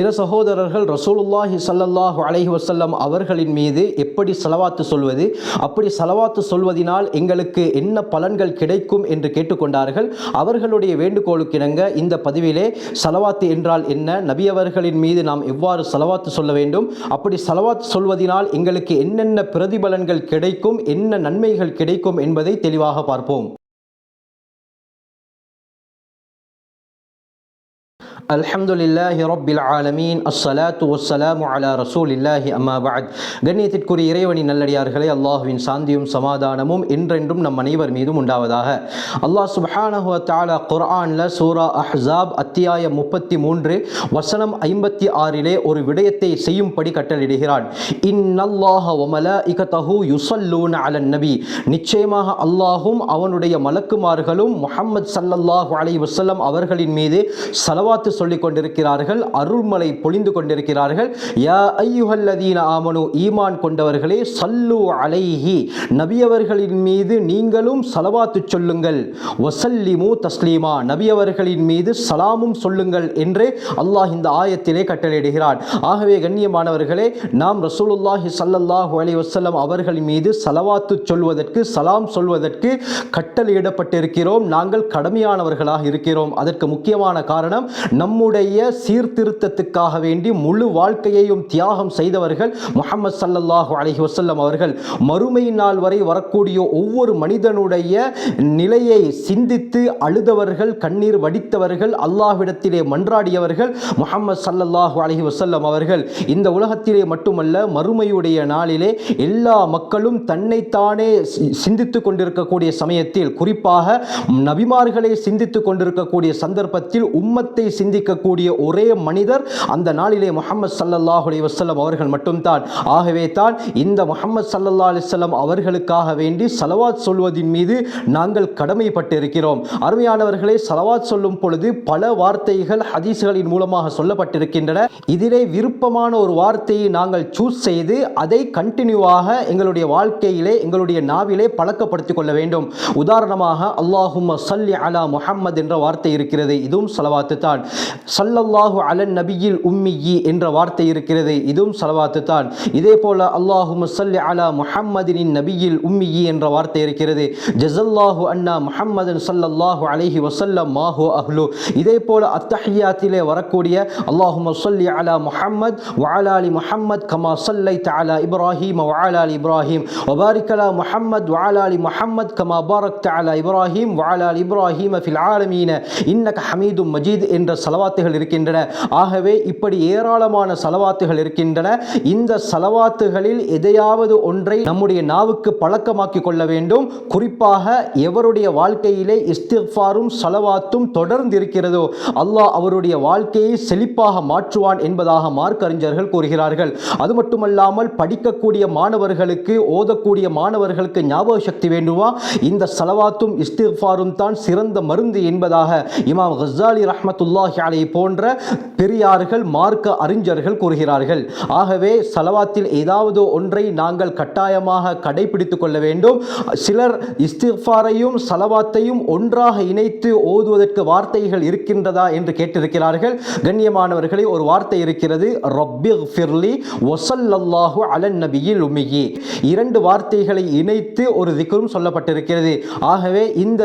சில சகோதரர்கள் ரசூலுல்லாஹி சல்லல்லாஹு அலஹி வசல்லம் அவர்களின் மீது எப்படி செலவாத்து சொல்வது? அப்படி செலவாத்து சொல்வதினால் எங்களுக்கு என்ன பலன்கள் கிடைக்கும் என்று கேட்டுக்கொண்டார்கள். அவர்களுடைய வேண்டுகோளுக்கிணங்க இந்த பதிவிலே செலவாத்து என்றால் என்ன? நபி அவர்களின் மீது நாம் எவ்வாறு செலவாத்து சொல்ல வேண்டும்? அப்படி செலவாத்து சொல்வதினால் எங்களுக்கு என்னென்ன பிரதிபலன்கள் கிடைக்கும்? என்ன நன்மைகள் கிடைக்கும் என்பதை தெளிவாக பார்ப்போம். அல்ஹம்துலில்லாஹி ரொப்பில் ஆலமீன். அஸ்ஸலாத்து வஸ்ஸலாமு அலா ரசூலில்லாஹி அம்மா பாத் கண்ணியத்திற்குரிய இறைவனின் நல்லடியார்களே அல்லாஹுவின் சாந்தியும் சமாதானமும் என்றென்றும் நம் அனைவர் மீதும் உண்டாவதாக. அல்லாஹ் சுபஹானஹு தாலா குர்ஆன்ல சூரா அஹ்சாப் அத்தியாயம் முப்பத்தி மூன்று வசனம் ஐம்பத்தி ஆறிலே ஒரு விடயத்தை செய்யும்படி கட்டளிடுகிறான் இன்னல்லாஹ ஒமல இகதஹு யுசல்லூன் அலன் நபி. நிச்சயமாக அல்லாஹும் அவனுடைய மலக்குமார்களும் முஹம்மது சல்லல்லாஹு அலை வசல்லம் அவர்களின் மீது சலவாத்து சொல்லிக் கொண்டிருக்கிறார்கள் அருள்மலை பொழிந்து கொண்டிருக்கிறார்கள். யா ஐயுஹல்லதீன ஆமனு ஈமான் கொண்டவர்களே சல்லு அலைஹி நபியவர்களின் மீது நீங்களும் சலவாத்து சொல்லுங்கள். வசல்லிமு தஸ்லீமா நபியவர்களின் மீது சலாமும் சொல்லுங்கள் என்று அல்லாஹ் இந்த ஆயத்திலே கட்டளையிடுகிறான். ஆகவே கண்ணியமானவர்களே நாம் ரசூலுல்லாஹி சல்லல்லாஹு அலி வசல்லம் அவர்கள் மீது சலவாத்து சொல்வதற்கு சலாம் சொல்வதற்கு கட்டளையிடப்பட்டிருக்கிறோம். நாங்கள் கடமையானவர்களாக இருக்கிறோம். அதற்கு முக்கியமான காரணம் நம்முடைய சீர்திருத்தத்துக்காக வேண்டி முழு வாழ்க்கையையும் தியாகம் செய்தவர்கள் முகமது சல்லல்லாஹு அலஹி வசல்லம் அவர்கள். மறுமை நாள் வரை வரக்கூடிய ஒவ்வொரு மனிதனுடைய நிலையை சிந்தித்து அழுதவர்கள் கண்ணீர் வடித்தவர்கள் அல்லாஹ்விடத்திலே மன்றாடியவர்கள் முகமது சல்லல்லாஹு அலஹி வசல்லம் அவர்கள். இந்த உலகத்திலே மட்டுமல்ல மறுமையுடைய நாளிலே எல்லா மக்களும் தன்னைத்தானே சி- சிந்தித்துக் கொண்டிருக்கக்கூடிய சமயத்தில் குறிப்பாக நபிமார்களை சிந்தித்துக் கொண்டிருக்கக்கூடிய சந்தர்ப்பத்தில் உம்மத்தை சிந்திக்கக்கூடிய ஒரே மனிதர் அந்த நாளிலே முகமது ஸல்லல்லாஹு அலி வசல்லம் அவர்கள் மட்டும்தான். ஆகவே தான் இந்த முகமது சல்லல்லா அலைஹி அவர்களுக்காக வேண்டி சலவாத் சொல்வதின் மீது நாங்கள் கடமைப்பட்டிருக்கிறோம். அருமையானவர்களே சலவாத் சொல்லும் பொழுது பல வார்த்தைகள் ஹதீஸ்களின் மூலமாக சொல்லப்பட்டிருக்கின்றன. இதிலே விருப்பமான ஒரு வார்த்தையை நாங்கள் சூஸ் செய்து அதை கண்டினியூவாக எங்களுடைய வாழ்க்கையிலே எங்களுடைய நாவிலே பழக்கப்படுத்திக் கொள்ள வேண்டும். உதாரணமாக அல்லாஹும் சல்லி அலா முஹம்மது என்ற வார்த்தை இருக்கிறது. இதுவும் சலவாத்து தான். சல்லல்லாஹு அலன் நபியில் உம்மியி என்ற வார்த்தை இருக்கிறது. இதுவும் சலவாத்து தான் இதே போல அல்லாஹு சல்லி அலா முஹம்மதினின் நபியில் உம்மியி என்ற வார்த்தை இருக்கிறது. ஜசல்லாஹு அண்ணா முஹம்மதன் சல்லல்லாஹு அலஹி வசல்லம் மாஹு அஹ்லு. இதே போல அத்தஹியாத்திலே வரக்கூடிய அல்லாஹு சல்லி அலா முஹம்மத் வலாலி முஹம்மத் கமா சல்லை தலா இப்ராஹிம் வலாலி இப்ராஹிம். வபாரிகலா முஹம்மத் வலாலி முஹம்மத் கமா பாரக் தலா இப்ராஹிம் வலாலி இப்ராஹிம் ஃபில் ஆலமீன. இன்னக ஹமீது மஜீத் என்ற சலவாத்துகள் இருக்கின்றன. ஆகவே இப்படி ஏராளமான சலவாத்துகள் இருக்கின்றன. இந்த சலவாத்துகளில் எதையாவது ஒன்றை நம்முடைய நாவுக்கு பழக்கமாக்கிக் கொள்ள வேண்டும். குறிப்பாக எவருடைய வாழ்க்கையிலே இஸ்திஃபாரும் சலவாத்தும் தொடர்ந்து இருக்கிறதோ அல்லாஹ் அவருடைய வாழ்க்கையை செழிப்பாக மாற்றுவான் என்பதாக மார்க்கறிஞர்கள் கூறுகிறார்கள். அது மட்டுமல்லாமல் படிக்கக்கூடிய மாணவர்களுக்கு ஓதக்கூடிய மாணவர்களுக்கு ஞாபக சக்தி வேண்டுமா? இந்த சலவாத்தும் இஸ்திஃபாரும் தான் சிறந்த மருந்து என்பதாக இமாம் ஹசாலி ரஹமத்துல்லாஹி அலை போன்ற பெரியார்கள் மார்க்க அறிஞர்கள் கூறுகிறார்கள். ஆகவே சலவாத்தில் ஏதாவது ஒன்றை நாங்கள் கட்டாயமாக கடைபிடித்துக் கொள்ள வேண்டும். சிலர் இஸ்திஃபாரையும் சலவாத்தையும் ஒன்றாக இணைத்து ஓதுவதற்கு வார்த்தைகள் இருக்கின்றதா என்று கேட்டிருக்கிறார்கள். கண்ணியமானவர்களே ஒரு வார்த்தை இருக்கிறது. ரப்பி ஃபிர்லி ஒசல்லல்லாஹு அலன் நபியில் உமியி இரண்டு வார்த்தைகளை இணைத்து ஒரு திக்கரும் சொல்லப்பட்டிருக்கிறது. ஆகவே இந்த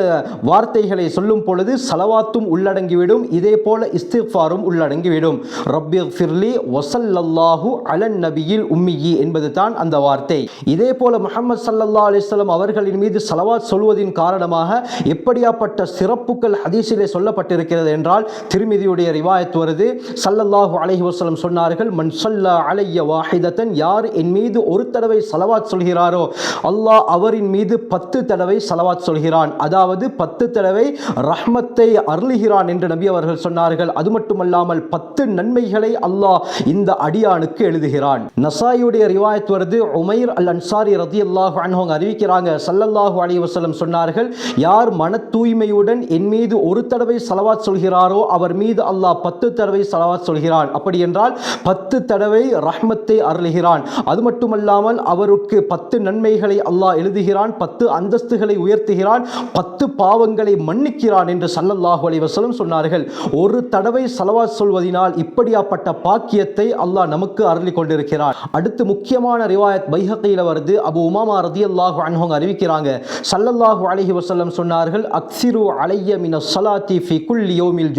வார்த்தைகளை சொல்லும் பொழுது சலவாத்தும் உள்ளடங்கிவிடும். இதே போல இஸ்திஃபாரும் உள்ளடங்கிவிடும். ரப்பி ஃபிர்லி ஒசல்லல்லாஹு அலன் நபியில் உம்மியி என்பது தான் அந்த வார்த்தை. இதே போல முகமது ஸல்லல்லாஹு அலிஸ்லாம் அவர்களின் மீது சலவாத் சொல்வதின் காரணமாக எப்படியாப்பட்ட சிறப்புகள் ஹதீஸிலே சொல்லப்பட்டிருக்கிறது என்றால் திருமிதியுடைய ரிவாயத் வருது. சல்லல்லாஹு அலஹி வசலம் சொன்னார்கள் மண் ஸல்லா அலைய வாஹிதத்தன் யார் என் மீது ஒரு தடவை சலவாத் சொல்கிறாரோ அல்லாஹ் அவரின் மீது பத்து தடவை சலவாத் சொல்கிறான். அதாவது பத்து தடவை ரஹ்மத்தை அருளுகிறான் என்று நபி அவர்கள் சொன்னார்கள். அது மட்டுமல்லாமல் பத்து நன்மைகளை அல்லாஹ் இந்த அடியானுக்கு எழுதுகிறான். நசாயுடைய ரிவாயத் வருது உமைர் அல் அன்சாரி ரதி அல்லாஹு அவங்க அறிவிக்கிறாங்க சல்லல்லாஹு அலி வசலம் சொன்னார்கள் யார் மன தூய்மையுடன் என் மீது ஒரு தடவை சலவாத் சொல்கிறாரோ அவர் மீது அல்லாஹ் பத்து தடவை சலவாத் சொல்கிறான். அப்படி என்றால் பத்து தடவை ரஹ்மத்தை அருளுகிறான். அது மட்டுமல்லாமல் அவருக்கு பத்து நன்மைகளை அல்லாஹ் எழுதுகிறான் பத்து அந்தஸ்துகளை உயர்த்துகிறான் பத்து பாவங்களை மன்னிக்கிறான் என்று சல்லல்லாஹு அலி வசலம் சொன்னார்கள். ஒரு தடவை செலவா சொல்வதினால் இப்படியாப்பட்ட பாக்கியத்தை அல்லாஹ் நமக்கு அருளி கொண்டிருக்கிறார் அடுத்து முக்கியமான ரிவாயத் பைஹக்கையில் வருது. அபு உமாமா ரதி அல்லாஹு அன்ஹோங்க அறிவிக்கிறாங்க. சல்லல்லாஹு அலஹி வசல்லம் சொன்னார்கள் அக்ஸிரு அலைய மின சலாத்தி ஃபி குல்லி யௌமில்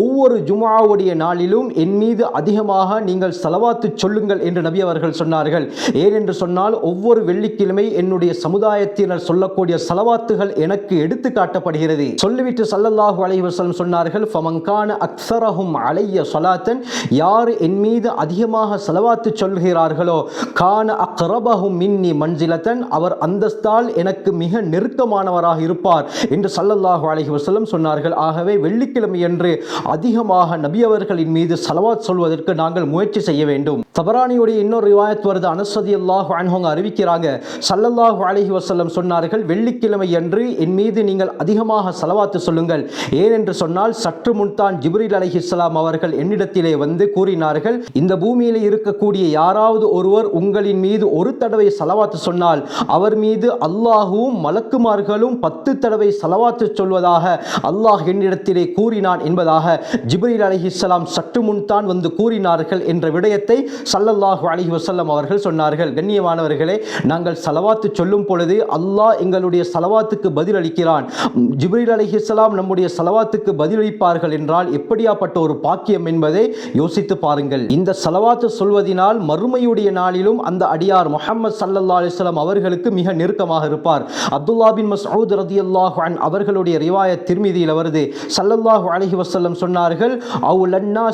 ஒவ்வொரு ஜுமாவுடைய நாளிலும் என் மீது அதிகமாக நீங்கள் சலவாத்து சொல்லுங்கள் என்று நபி அவர்கள் சொன்னார்கள். ஏனென்று சொன்னால் ஒவ்வொரு வெள்ளிக்கிழமை என்னுடைய சமுதாயத்தினர் சொல்லக்கூடிய சலவாத்துகள் எனக்கு எடுத்து காட்டப்படுகிறது. சொல்லிவிட்டு சல்லல்லாஹு அலஹி வசல்லம் சொன்னார்கள் ஃபமங்கான அக்ஸரஹும் அலைய ஸலாத்தன் யார் என் மீது அதிகமாக செலவாத்து சொல்கிறார்களோ கான அக்ரபஹும் மின்னி மஞ்சிலத்தன் அவர் அந்தஸ்தால் எனக்கு மிக நெருக்கமானவராக இருப்பார் என்று சல்லல்லாஹு அலஹி வசலம் சொன்னார்கள். ஆகவே வெள்ளிக்கிழமை என்று அதிகமாக நபியவர்களின் மீது சலவாத் சொல்வதற்கு நாங்கள் முயற்சி செய்ய வேண்டும். தபரானியுடைய இன்னொரு ரிவாயத் வருது. அனசதி அல்லாஹு அன்ஹோங்க அறிவிக்கிறாங்க சல்லல்லாஹு அலஹி வசல்லம் சொன்னார்கள் வெள்ளிக்கிழமை அன்று என் மீது நீங்கள் அதிகமாக செலவாத்து சொல்லுங்கள். ஏனென்று சொன்னால் சற்று முன்தான் ஜிப்ரீல் இஸ்லாம் அவர்கள் என்னிடத்திலே வந்து கூறினார்கள் இந்த பூமியிலே இருக்கக்கூடிய யாராவது ஒருவர் உங்களின் மீது ஒரு தடவை செலவாத்து சொன்னால் அவர் மீது அல்லாஹுவும் மலக்குமார்களும் பத்து தடவை செலவாத்து சொல்வதாக அல்லாஹ் என்னிடத்திலே கூறினான் என்பதாக ஜிப்ரீல் இஸ்லாம் சற்று முன்தான் வந்து கூறினார்கள் என்ற விடயத்தை சல்லல்லாஹு அலி வசல்லம் அவர்கள் சொன்னார்கள். கண்ணியமானவர்களே நாங்கள் செலவாத்து சொல்லும் பொழுது அல்லாஹ் எங்களுடைய செலவாத்துக்கு பதிலளிக்கிறான். ஜிப்ரீல் இஸ்லாம் நம்முடைய செலவாத்துக்கு பதிலளிப்பார்கள் என்றால் எப்படியாப்பட்ட ஒரு பாக்கியம் என்பதை யோசித்து பாருங்கள். இந்த செலவாத்து சொல்வதினால் மறுமையுடைய நாளிலும் அந்த அடியார் முகமது சல்லல்லா அலிஸ்லாம் அவர்களுக்கு மிக நெருக்கமாக இருப்பார். அப்துல்லா பின் மசூத் ரதியல்லாஹு அன் அவர்களுடைய ரிவாய திருமதியில் வருது சல்லல்லாஹு அலஹி வசல்லம் சொன்னார்கள் அவு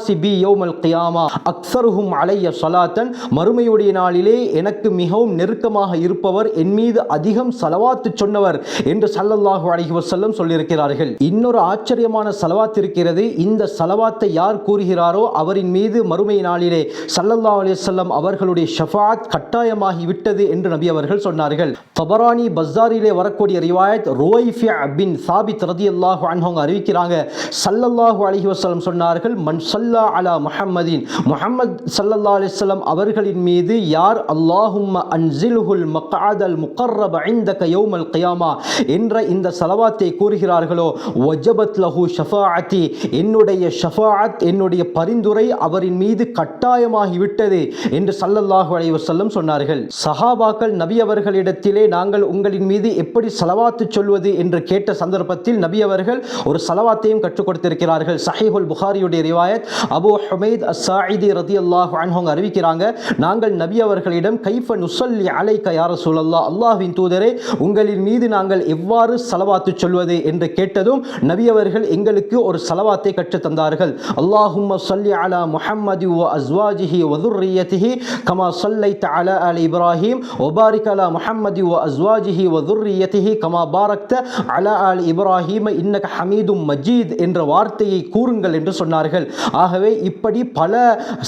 சிபி யோமல் கியாமா அக்ஸருஹும் அலைய சலாத்தன் மறுமையுடைய நாளிலே எனக்கு மிகவும் நெருக்கமாக இருப்பவர் என் மீது அதிகம் சலவாத்து சொன்னவர் என்று சல்லல்லாஹு அலஹி வசல்லம் சொல்லியிருக்கிறார்கள். இன்னொரு ஆச்சரியமான சலவாத் இருக்கிறது இந்த சலவாத்தை யார் கூறுகிறாரோ அவரின் மீது மறுமை நாளிலே சல்லல்லா அலிசல்லம் அவர்களுடைய ஷஃபாத் கட்டாயமாகி விட்டது என்று நபி அவர்கள் சொன்னார்கள். தபரானி பஸ்ஸாரிலே வரக்கூடிய ரிவாயத் ரோய்ஃபியா பின் சாபித் ரதி அல்லாஹு அன்ஹுங்க அறிவிக்கிறாங்க. சல்லல்லாஹு அலஹி வசலம் சொன்னார்கள் மன் சல்லா அலா முஹம்மதின் முஹம்மத் சல்லல்லா அலிஸ்லாம் அவர்களின் மீது யார் அல்லாஹும் அன்சில்ஹுல் மக்காதல் முக்கர்ரப ஐந்த கயோமல் கயாமா என்ற இந்த சலவாத்தை கூறுகிறார்களோ ஒஜபத் லஹு ஷஃபாஅத்தி என்னுடைய ஷஃபாத் என்னுடைய பரிந்துரை அவரின் மீது கட்டாயமாகிவிட்டது என்று சல்லல்லாஹு அலைஹி செல்லும் சொன்னார்கள். சஹாபாக்கள் நபி அவர்களிடத்திலே நாங்கள் உங்களின் மீது எப்படி சலவாத்து சொல்வது என்று கேட்ட சந்தர்ப்பத்தில் நபி அவர்கள் ஒரு சலவாத்தையும் கற்றுக் கொடுத்திருக்கிறார்கள். சஹிஹுல் புகாரியுடைய ரிவாயத் அபு ஹமீத் அசாயிதி ரதி அல்லாஹ் அன்ஹுங்க அறிவிக்கிறாங்க நாங்கள் நபி அவர்களிடம் கைஃப நுசல்லி அலைக்க யார சூழல்லா அல்லாஹின் தூதரே உங்களின் மீது நாங்கள் எவ்வாறு சலவாத்து சொல்வது? என்று கேட்டதும் நபி அவர்கள் எங்களுக்கு ஒரு சலவாத்தை கற்றுத் தந்தார்கள். அல்லாஹும் சல்லி அலா முஹம்மதி ஓ அஸ்வாஜிஹி வதுர்ரியத்திஹி கமா சல்லைத அல ஆலி இப்ராஹிம் ஒபாரிக் அலா முஹம்மதி ஓ அஸ்வாஜிஹி வதுர்ரியத்திஹி கமா பாரக்த அல அல் இப்ராஹிம் இன்னக ஹமீதும் மஜீத் என்ற வார்த்தையை கூறுங்கள் என்று சொன்னார்கள். ஆகவே இப்படி பல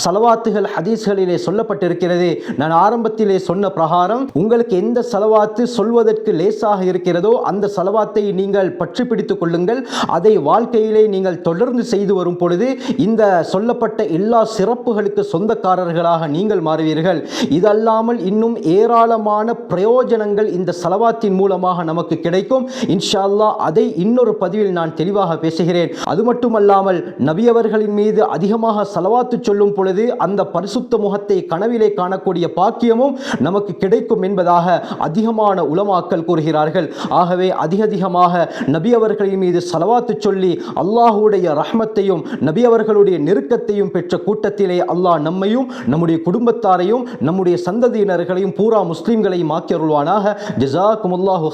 சலவாத்துகள் ஹதீஸ்களிலே சொல்லப்பட்டிருக்கிறது. நான் ஆரம்பத்திலே சொன்ன பிரகாரம் உங்களுக்கு எந்த சலவாத்து சொல்வதற்கு லேசாக இருக்கிறதோ அந்த சலவாத்தை நீங்கள் பற்றி பிடித்துக் கொள்ளுங்கள். அதை வாழ்க்கையிலே நீங்கள் தொடர் தொடர்ந்து செய்து வரும் பொழுது இந்த சொல்லப்பட்ட எல்லா சிறப்புகளுக்கு சொந்தக்காரர்களாக நீங்கள் மாறுவீர்கள். இதல்லாமல் இன்னும் ஏராளமான பிரயோஜனங்கள் இந்த சலவாத்தின் மூலமாக நமக்கு கிடைக்கும். இன்ஷா அல்லாஹ் அதை இன்னொரு பதிவில் நான் தெளிவாக பேசுகிறேன். அது மட்டுமல்லாமல் நபியவர்களின் மீது அதிகமாக சலவாத்து சொல்லும் பொழுது அந்த பரிசுத்த முகத்தை கனவிலே காணக்கூடிய பாக்கியமும் நமக்கு கிடைக்கும் என்பதாக அதிகமான உளமாக்கல் கூறுகிறார்கள். ஆகவே அதிக அதிகமாக நபியவர்களின் மீது சலவாத்து சொல்லி அல்லாஹுடைய ரஹ்மத்தையும் நபி அவர்களுடைய நெருக்கத்தையும் பெற்ற கூட்டத்திலே அல்லாஹ் நம்மையும் நம்முடைய குடும்பத்தாரையும் நம்முடைய சந்ததியினர்களையும் பூரா முஸ்லீம்களையும் ஆக்கியருள்வானாக அருள்வானாக.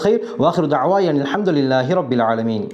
ஹைர் வாஹருத் அவாயன் அல்ஹம்துலில்லாஹி ரபில் ஆலமீன்.